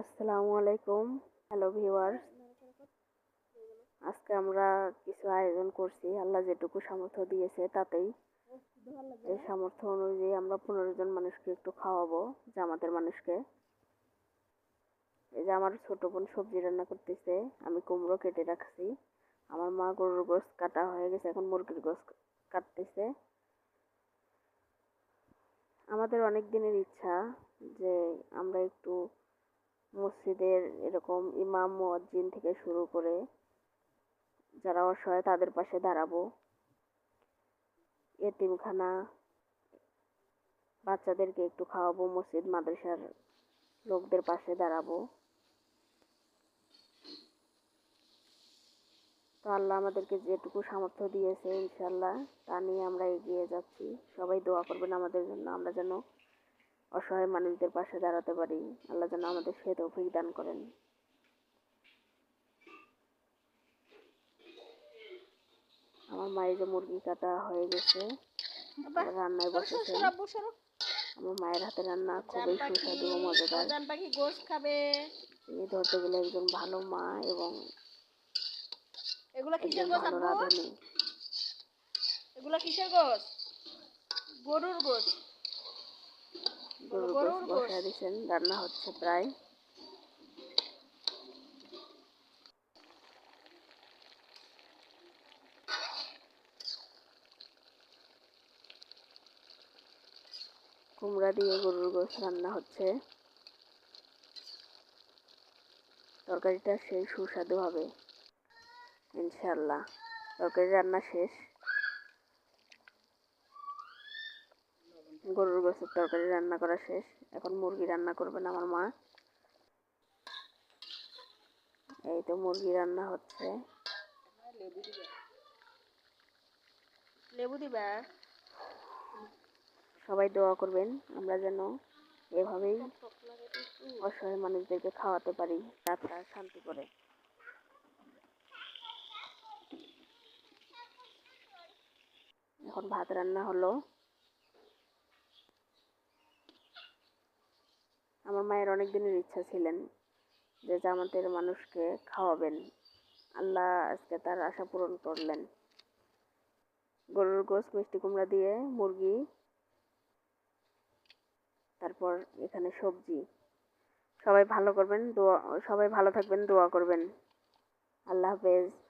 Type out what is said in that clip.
আসসালামু আলাইকুম। Hello viewers আজকে আমরা কিছু আয়োজন করছি। আল্লাহ যেটুকু সামর্থ্য দিয়েছে তাতেই। এই সামর্থ্য অনুযায়ী আমরা পনেরো জন মানুষকে একটু খাওয়াবো, জামাতের মানুষকে। এই যে আমার ছোট বোন সবজি রান্না করতেছে, আমি কুমড়ো কেটে রাখছি। আমার মা গরুর গোস কাটা হয়ে গেছে, এখন মুরগির গোস কাটতেছে। আমাদের অনেক দিনের ইচ্ছা যে আমরা একটু মসজিদের এরকম ইমাম মুয়াজ্জিন থেকে শুরু করে যারা অসহায় তাদের পাশে দাঁড়াবো। এতিমখানা, বাচ্চাদেরকে একটু খাওয়াবো, মসজিদ, মাদ্রাসার লোকদের পাশে দাঁড়াবো। তো আল্লাহ আমাদেরকে যেটুকু সামর্থ্য দিয়েছে ইনশাল্লাহ তা নিয়ে আমরা এগিয়ে যাচ্ছি। সবাই দোয়া করবেন আমাদের জন্য, আমরা যেন অসহায় মানুষদের পাশে দাঁড়াতে পারি। আল্লাহ যেন আমাদের সে তৌফিক দান করেন। আমার মায়ের যে মুরগি কাটা হয়ে গেছে রান্নায় বসেছে। আমার মায়ের হাতে রান্না খুবই সুস্বাদু ও মজাদার। জান পাখি গোশ খাবে। তিনি ধরতে গেলে একজন ভালো মা এবং এগুলা কিসের এগুলা গোশ? গরুর গোশ। গরুর গোশ। দিয়েছেন রান্না হচ্ছে প্রায়। কুমড়া দিয়ে গরুর গোশ রান্না হচ্ছে। তরকারিটা সেই সুস্বাদু হবে ইনশাল্লাহ তরকারি রান্না শেষ। গরুর গোসের তরকারি রান্না করা শেষ। এখন মুরগি রান্না করবেন আমার মা। এই তো মুরগি রান্না হচ্ছে। লেবু দিবা? সবাই দোয়া করবেন আমরা যেন এভাবেই অসহায় মানুষদেরকে খাওয়াতে পারি রাতটা শান্তি করে। এখন ভাত রান্না হলো। আমার মায়ের অনেক দিনের ইচ্ছা ছিলেন যে জামাতের মানুষকে খাওয়াবেন। আল্লাহ আজকে তার আশা পূরণ করলেন। গরুর গোশ, মিষ্টি কুমড়া দিয়ে মুরগি, তারপর এখানে সবজি। সবাই ভালো করবেন, দোয়া, সবাই ভালো থাকবেন, দোয়া করবেন। আল্লাহ হাফেজ।